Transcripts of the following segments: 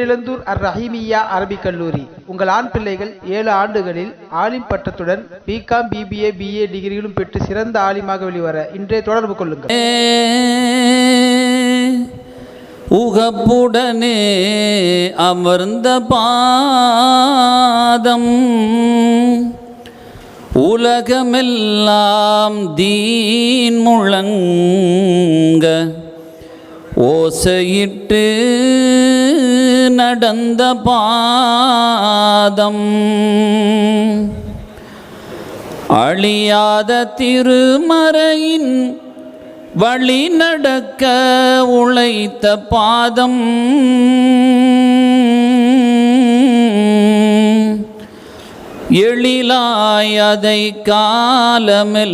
தேரிழந்தூர் அர் ரஹீமியா அரபிக் கல்லூரி. உங்கள் ஆண் பிள்ளைகள் ஏழு ஆண்டுகளில் ஆலிம் பட்டத்துடன் பிகாம் பிபிஏ பிஏ டிகிரிகளும் பெற்று சிறந்த ஆலிமாக வெளிவர இன்றைய தொடர்பு கொள்ளுங்கள். உகப்புடனே அமர்ந்த பாதம் உலகமெல்லாம் தீன் முழங்க ஓசையிட்டு நடந்த பாதம் அழியாத திருமறையின் வழி நடக்க உழைத்த பாதம் எழிலாய் அதை காலமெல்லாம்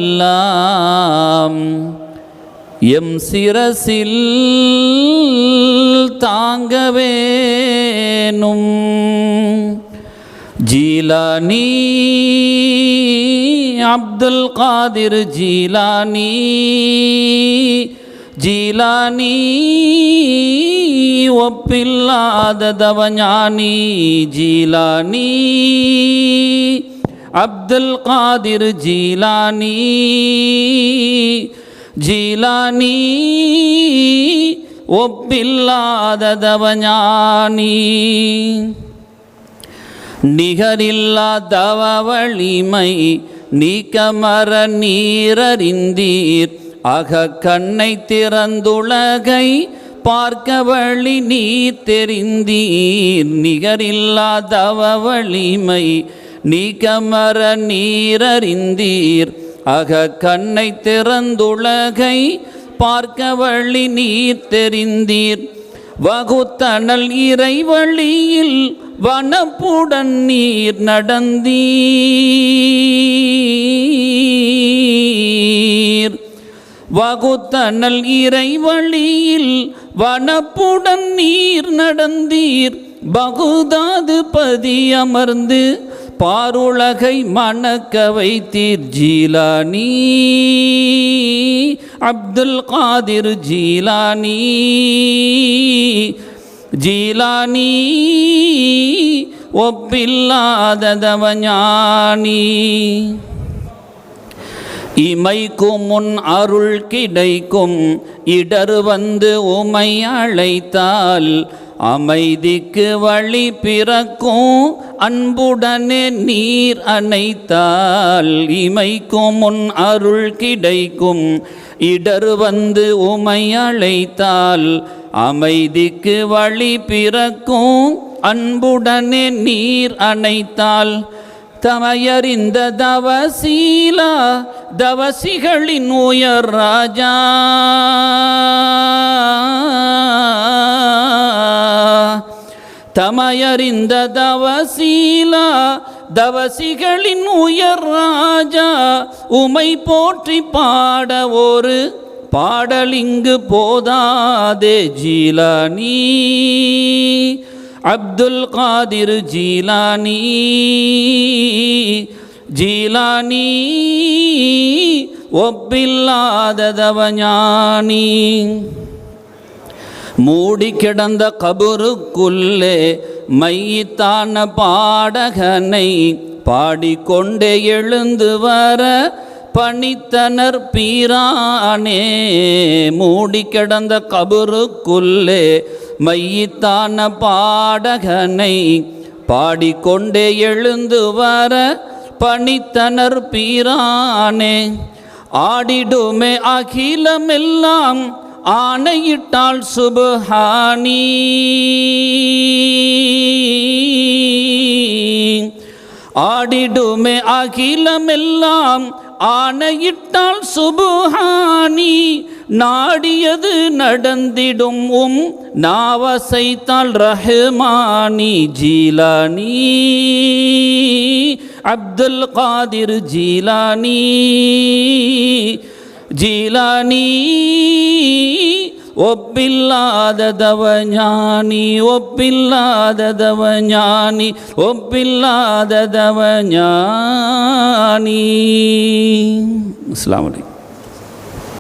எம் சிரசில் தாங்க வேணும் ஜீலானி அப்துல் காதிர் ஜீலானி ஜீலானி ஒப்பில்லாததவஞானி ஜீலானி அப்துல் காதிர் ஜீலானி ஜீலானி ஒப்பில்லாததவஞானி. நிகரில்லா வலிமை நீக்கமர நீரறிந்தீர். அக கண்ணை திறந்துலகை பார்க்க வழி நீ தெரிந்தீர். நிகரில்லாதவ வலிமை நீக்கமர நீரறிந்தீர். அக கண்ணை திறந்துலகை பார்க்க வழி நீர் தெரிந்தீர். வகுத்தனல் இறைவழியில் வனப்புடன் நீர் நடந்தீர். வகுத்தனல் இறைவழியில் வனப்புடன் நீர் நடந்தீர். பகுதாது பதி அமர்ந்து பாருலகை மணக்க வைத்தீர் ஜீலானி அப்துல் காதிர் ஜீலானி. ஜீலானி ஒப்பில்லாததவஞானி. இமைக்கும் முன் அருள் கிடைக்கும் இடர் வந்து உமை அழைத்தால் அமைதிக்கு வழி பிறக்கும். அன்புடனே நீர் அணைத்தால் இமைக்கும். முன் அருள் கிடைக்கும். இடர் வந்து உமை அழைத்தால் அமைதிக்கு வழி பிறக்கும். அன்புடனே நீர் அணைத்தால் தமையறிந்த தவசீலா. தவசிகளின் உயர் ராஜா. தமையறிந்த தவசீலா தவசிகளின் உயர் ராஜா உமை போற்றி பாட ஒரு பாடலிங்கு போதாதே ஜீலானி. அப்துல் காதிர் ஜீலானி. ஜீலானி ஒப்பில்லாததவஞானி மூடி கிடந்த கபருக்குள்ளே மையித்தான பாடகனை பாடிக்கொண்டே எழுந்து வர பணித்தனர் பீரானே. மூடி கிடந்த கபருக்குள்ளே மையித்தான பாடகனை பாடிக்கொண்டே எழுந்து வர பணித்தனர் பீரானே. ஆடிடுமே அகிலமெல்லாம் ஆணையிட்டால் சுபஹானி. ஆடிடுமே அகிலமெல்லாம் ஆணையிட்டால் சுபஹானி. நாடியது நடந்திடும் உம் நாவசைத்தால் ரஹ்மானி ஜீலானி. அப்துல் காதிர் ஜீலானி. ஜீலானி ஒப்பில்லாததவஞானி ஒப்பில்லாததவஞானி ஒப்பில்லாததவஞானி அஸ்ஸலாமு அலைக்கும்.